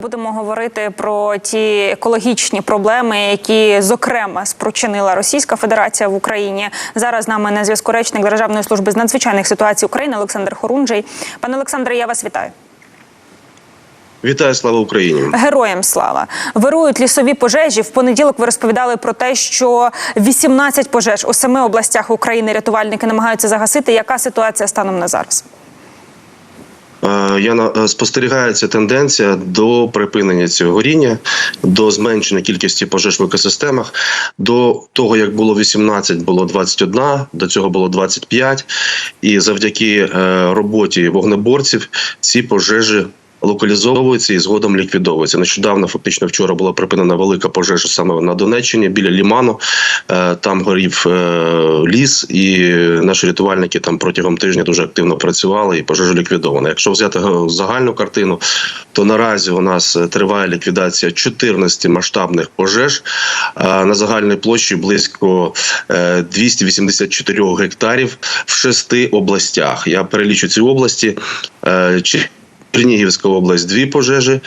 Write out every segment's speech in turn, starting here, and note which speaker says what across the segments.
Speaker 1: Будемо говорити про ті екологічні проблеми, які зокрема спричинила Російська Федерація в Україні. Зараз з нами на зв'язку речник Державної служби з надзвичайних ситуацій України Олександр Хорунжий. Пане Олександре, я вас вітаю.
Speaker 2: Вітаю, слава Україні!
Speaker 1: Героям слава вирують лісові пожежі. В понеділок ви розповідали про те, що 18 пожеж у семи областях України рятувальники намагаються загасити. Яка ситуація станом на зараз?
Speaker 2: Е, Я е, спостерігається тенденція до припинення цього горіння, до зменшення кількості пожеж в екосистемах. До того як було 18, було 21, до цього було 25. І завдяки е, роботі вогнеборців ці пожежі. Локалізовуються і згодом ліквідовуються. Нещодавно, фактично, вчора була припинена велика пожежа саме на Донеччині біля Ліману. Е, Там горів е, ліс, і наші рятувальники там протягом тижня дуже активно працювали, і пожежа ліквідована. Якщо взяти загальну картину, то наразі у нас е, триває ліквідація 14 масштабних пожеж е, на загальній площі близько е, 284 гектарів в шести областях. Я перелічу ці області. Чернігівська область дві пожежі,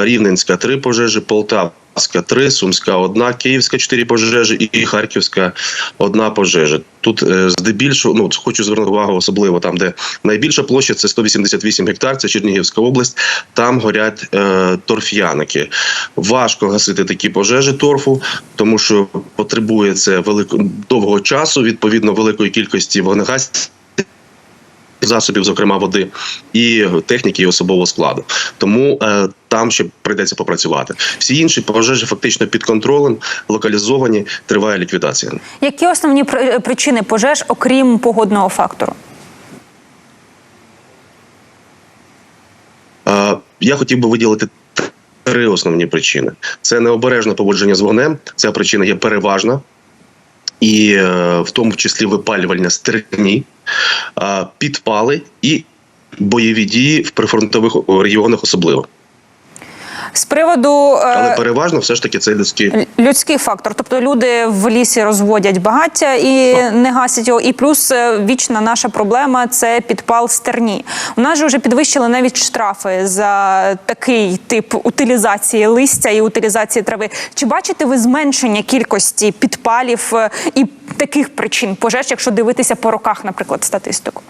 Speaker 2: Рівненська три пожежі, Полтавська три, Сумська одна, Київська чотири пожежі і Харківська одна пожежа. Тут е, здебільшого, ну хочу звернути увагу, особливо там, де найбільша площа це 188 гектар, це Чернігівська область. Там горять е, торф'яники. Важко гасити такі пожежі торфу, тому що потребує це велико довгого часу, відповідно великої кількості вогнегасів засобів, зокрема води, і техніки і особового складу. Тому е, там ще прийдеться попрацювати. Всі інші пожежі фактично під контролем, локалізовані, триває ліквідація.
Speaker 1: Які основні причини пожеж, окрім погодного фактору?
Speaker 2: Е, я хотів би виділити. Три основні причини: це необережне поводження з вогнем. Ця причина є переважна, і е, в тому числі випалювальня стерні, е, підпали і бойові дії в прифронтових регіонах особливо.
Speaker 1: З приводу
Speaker 2: Але
Speaker 1: е,
Speaker 2: переважно все ж таки це людські
Speaker 1: людський фактор, тобто люди в лісі розводять багаття і не гасять його. І плюс е, вічна наша проблема це підпал стерні. У нас же вже підвищили навіть штрафи за такий тип утилізації листя і утилізації трави. Чи бачите ви зменшення кількості підпалів е, і таких причин пожеж, якщо дивитися по роках, наприклад, статистику?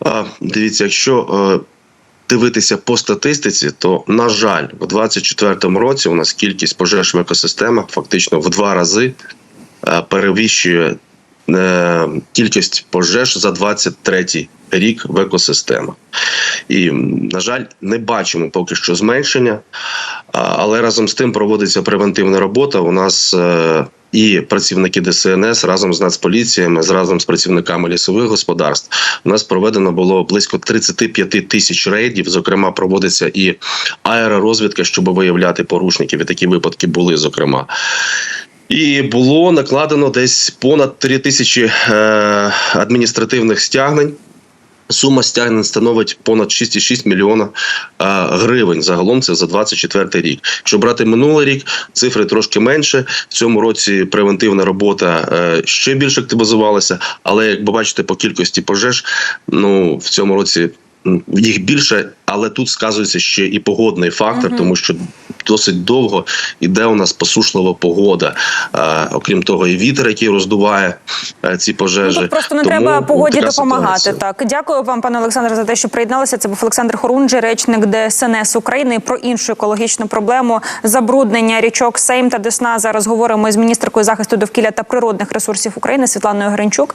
Speaker 2: А, дивіться, якщо е, дивитися по статистиці, то на жаль, у 2024 році у нас кількість пожеж в екосистемах фактично в два рази е, перевищує кількість пожеж за 23 рік в екосистемах. І, на жаль, не бачимо поки що зменшення, але разом з тим проводиться превентивна робота. У нас е, і працівники ДСНС разом з нацполіціями, разом з працівниками лісових господарств. У нас проведено було близько 35 тисяч рейдів. Зокрема, проводиться і аеророзвідка, щоб виявляти порушників. І такі випадки були, зокрема. І було накладено десь понад 3 тисячі е, адміністративних стягнень. Сума стягнень становить понад 6,6 мільйона е, гривень. Загалом це за 24 рік. Якщо брати минулий рік, цифри трошки менше. В цьому році превентивна робота е, ще більш активізувалася. Але як ви бачите, по кількості пожеж, ну в цьому році їх більше, але тут сказується ще і погодний фактор, тому що досить довго іде у нас посушлива погода. Е, окрім того, і вітер, який роздуває е, ці пожежі.
Speaker 1: Ну, просто не
Speaker 2: Тому
Speaker 1: треба погоді допомагати.
Speaker 2: ситуація.
Speaker 1: Так, дякую вам, пане Олександре, за те, що приєдналися. Це був Олександр Хорунжий, речник ДСНС України. Про іншу екологічну проблему забруднення річок Сейм та Десна. Зараз говоримо з міністеркою захисту довкілля та природних ресурсів України Світланою Гринчук.